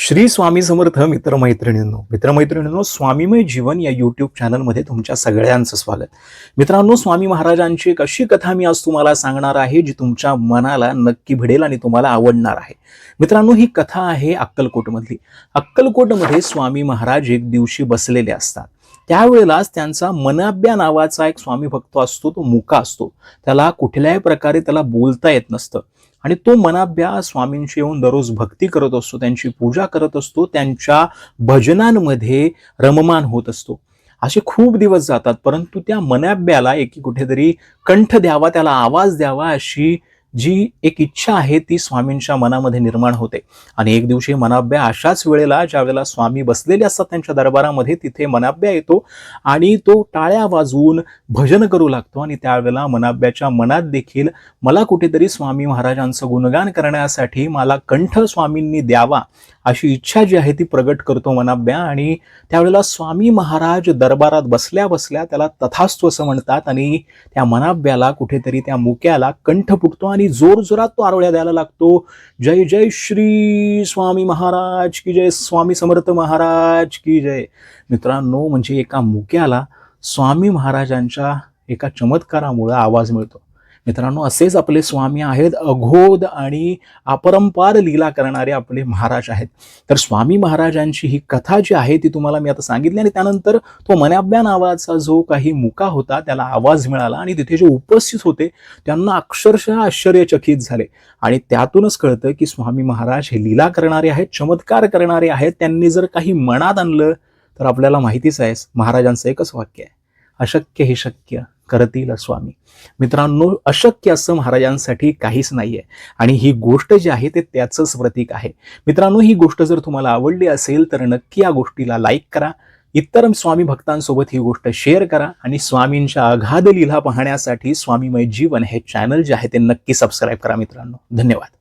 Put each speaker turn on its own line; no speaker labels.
श्री स्वामी समर्थ मित्रमैत्रिणींनो मित्रमैत्रिणींनो स्वामीमय जीवन या युट्यूब चॅनलमध्ये तुमच्या सगळ्यांचं स्वागत. मित्रांनो स्वामी महाराजांची एक अशी कथा मी आज तुम्हाला सांगणार आहे जी तुमच्या मनाला नक्की भिडेल आणि तुम्हाला आवडणार आहे. मित्रांनो ही कथा आहे अक्कलकोटमधली. अक्कलकोटमध्ये स्वामी महाराज एक दिवशी बसलेले असतात. त्यावेळेलाच त्यांचा मनाब्या नावाचा एक स्वामी भक्त असतो तो मुका असतो. त्याला कुठल्याही प्रकारे त्याला बोलता येत नसतं. आणि तो मनाभ्या स्वामींशी येऊन दररोज भक्ती करत असतो त्यांची पूजा करत असतो त्यांच्या भजनांमध्ये रममान होत असतो. असे खूप दिवस जातात परंतु त्या मनाभ्याला एकी कुठेतरी कंठ द्यावा त्याला आवाज द्यावा अशी जी एक इच्छा आहे ती स्वामींच्या मनामध्ये निर्माण होते. आणि एक दिवशी मनाभ्या अशाच वेळेला ज्या वेळेला स्वामी बसलेले असतात त्यांच्या दरबारामध्ये तिथे मनाब्या येतो आणि तो टाळ्या वाजवून भजन करू लागतो. आणि त्यावेळेला मनाभ्याच्या मनात देखील मला कुठेतरी स्वामी महाराजांचं गुणगान करण्यासाठी मला कंठ स्वामींनी द्यावा अशी इच्छा जी आहे ती प्रगट करतो मनाभ्या आणि त्यावेळेला स्वामी महाराज दरबारात बसल्या बसल्या त्याला तथास्तु असं म्हणतात आणि त्या मनाभ्याला कुठेतरी त्या मुक्याला कंठ फुटतो आणि जोर जोरात तो आरोळ्या द्यायला लागतो. जय जय श्री स्वामी महाराज की जय स्वामी समर्थ महाराज की जय. मित्रांनो म्हणजे एका मुक्याला स्वामी महाराजांच्या एका चमत्कारामुळे आवाज मिळतो. मित्रांनो असेच आपले स्वामी आहेत. अघोध आणि अपरंपार लीला करणारे आपले महाराज आहेत. तर स्वामी महाराजांची ही कथा जी आहे ती तुम्हाला मी आता सांगितली आणि त्यानंतर तो मनाब्या नावाचा जो काही मुका होता त्याला आवाज मिळाला आणि तिथे जे उपस्थित होते त्यांना अक्षरशः आश्चर्यचकित झाले. आणि त्यातूनच कळतं की स्वामी महाराज हे लीला करणारे आहेत चमत्कार करणारे आहेत. त्यांनी जर काही मनात आणलं तर आपल्याला माहितीच आहे महाराजांचं एकच वाक्य आहे. अशक्य हे शक्य. करतील स्वामी मित्रांनो अशक्य असं महाराजांसाठी काहीच नाहीये. आणि ही गोष्ट जी आहे ते त्याचंच प्रतीक आहे. मित्रांनो ही गोष्ट जर तुम्हाला आवडली असेल तर नक्की या गोष्टीला लाईक करा. इतर स्वामी भक्तांसोबत ही गोष्ट शेअर करा. आणि स्वामींच्या अगाध लिला पाहण्यासाठी स्वामीमय जीवन हे चॅनल जे आहे ते नक्की सबस्क्राईब करा मित्रांनो. धन्यवाद.